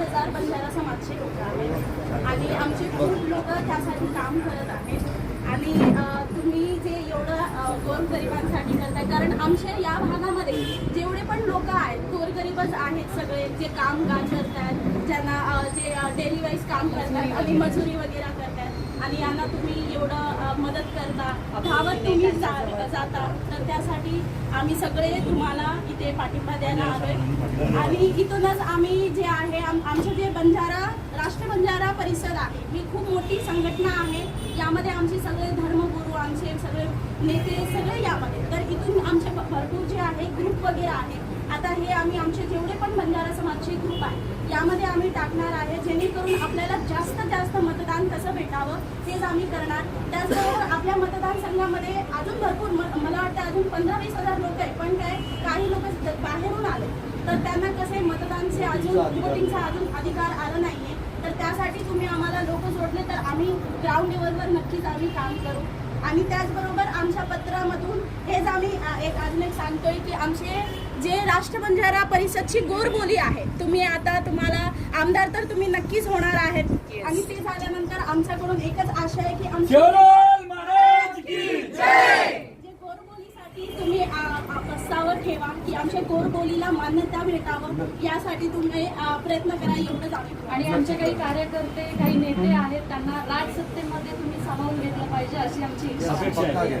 हजार बंजारा समाजचे लोक आहेत. आणि आमचे खूप लोक त्यासाठी काम करत आहेत. आणि तुम्ही जे एवढं गोरगरिबांसाठी करताय कारण आमच्या या भागामध्ये जेवढे पण लोक आहेत गोरगरीबच आहेत सगळे जे कामगार करतात ज्यांना जे डेली वाईज काम करतात आणि मजुरी वगैरे करतात आणि यांना तुम्ही एवढं मदत करता. धावत तुम्ही जाता. तर त्यासाठी आम्ही सगळे तुम्हाला इथे पाठिंबा द्यायला आलोय. आणि इथूनच आम्ही जे आहे आम- आमचं जे बंजारा राष्ट्र बंजारा परिषद आहे ही खूप मोठी संघटना आहे. यामध्ये आमचे सगळे धर्मगुरू आमचे सगळे नेते सगळे यामध्ये. तर इथून आमचे भरपूर जे आहे ग्रुप वगैरे आहे. आता हे आम्ही आमचे जेवढे पण बंजारा समाजचे ग्रुप आहे यामध्ये आम्ही टाकणार आहे जेणेकरून आपल्याला जास्तीत जास्त मतदान कसं भेटावं तेच आम्ही करणार. त्याचबरोबर आपल्या मतदारसंघामध्ये अजून भरपूर मला वाटतं अजून पंधरा वीस हजार लोक आहे पण काय काही लोक बाहेरून आले. तर त्यांना कसे मतदानचे अजून वोटिंगचा अजून अधिकार आला नाहीये. तर त्यासाठी तुम्ही आम्हाला लोक जोडले तर आम्ही ग्राउंड लेवलवर नक्कीच आम्ही काम करू. आणि त्याचबरोबर आमच्या पत्रामधून हेच आम्ही एक अजून एक सांगतोय की आमचे जे राष्ट्रबंजारा परिषदची गोरबोली आहे तुम्ही आता तुम्हाला आमदार तर तुम्ही नक्कीच होणार आहेत. आणि ते झाल्यानंतर आमच्याकडून एकच आशा आहे की आमच्या जे गोरबोलीसाठी तुम्ही प्रस्ताव ठेवा की आमच्या गोरबोलीला मान्यता भेटावं. यासाठी तुम्ही प्रयत्न करा एवढंच आम्ही आणि आमचे काही कार्यकर्ते काही नेते आहेत त्यांना राजसत्तेमध्ये तुम्ही सामावून घेतलं पाहिजे अशी आमची इच्छा आहे.